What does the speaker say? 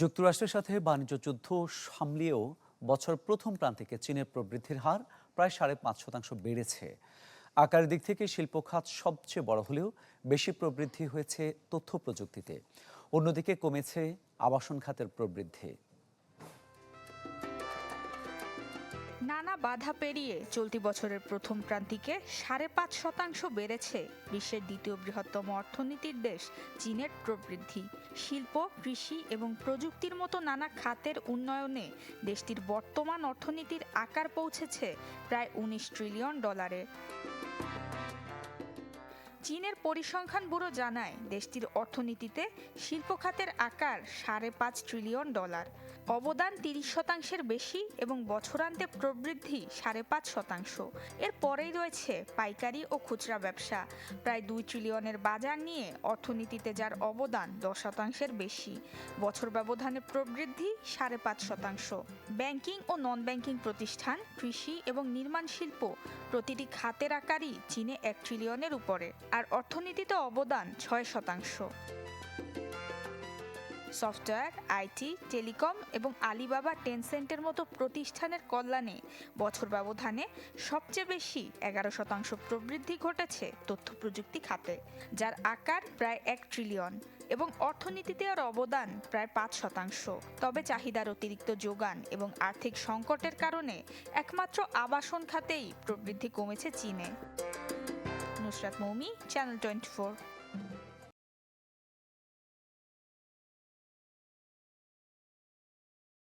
যুক্তরাষ্ট্রের সাথে বাণিজ্য যুদ্ধ সামলিয়েও বছর প্রথম প্রান্তিকে চীনের প্রবৃদ্ধির হার প্রায় সাড়ে পাঁচ শতাংশ বেড়েছে। আকারের দিক থেকে শিল্প খাত সবচেয়ে বড় হলেও বেশি প্রবৃদ্ধি হয়েছে তথ্য প্রযুক্তিতে। অন্যদিকে কমেছে আবাসন খাতের প্রবৃদ্ধি। নানা বাধা পেরিয়ে চলতি বছরের প্রথম প্রান্তিকে সাড়ে পাঁচ শতাংশ বেড়েছে বিশ্বের দ্বিতীয় বৃহত্তম অর্থনীতির দেশ চীনের প্রবৃদ্ধি। শিল্প, কৃষি এবং প্রযুক্তির মতো নানা খাতের উন্নয়নে দেশটির বর্তমান অর্থনীতির আকার পৌঁছেছে প্রায় উনিশ ট্রিলিয়ন ডলারে। চীনের পরিসংখ্যান ব্যুরো জানায়, দেশটির অর্থনীতিতে শিল্প খাতের আকার সাড়ে পাঁচ ট্রিলিয়ন ডলার। অবদান তিরিশ শতাংশের বেশি এবং বছরান্তে প্রবৃদ্ধি সাড়ে পাঁচ শতাংশ। এর পরেই রয়েছে পাইকারি ও খুচরা ব্যবসা। প্রায় দুই ট্রিলিয়নের বাজার নিয়ে অর্থনীতিতে যার অবদান দশ শতাংশের বেশি। বছর ব্যবধানে প্রবৃদ্ধি সাড়ে পাঁচ শতাংশ। ব্যাংকিং ও নন ব্যাংকিং প্রতিষ্ঠান, কৃষি এবং নির্মাণ শিল্প প্রতিটি খাতের আকারই চীনে এক ট্রিলিয়নের উপরে। আর অর্থনীতিতে অবদান ছয় শতাংশ। সফটওয়্যার আইটি টেলিকম এবং আলিবাবা টেনসেন্টের মতো প্রতিষ্ঠানের কল্যাণে বছর ব্যবধানে সবচেয়ে বেশি এগারো শতাংশ প্রবৃদ্ধি ঘটেছে তথ্য প্রযুক্তি খাতে, যার আকার প্রায় এক ট্রিলিয়ন এবং অর্থনীতিতে আর অবদান প্রায় পাঁচ শতাংশ। তবে চাহিদার অতিরিক্ত যোগান এবং আর্থিক সংকটের কারণে একমাত্র আবাসন খাতেই প্রবৃদ্ধি কমেছে চীনে। Nusrat Momi, Channel 24.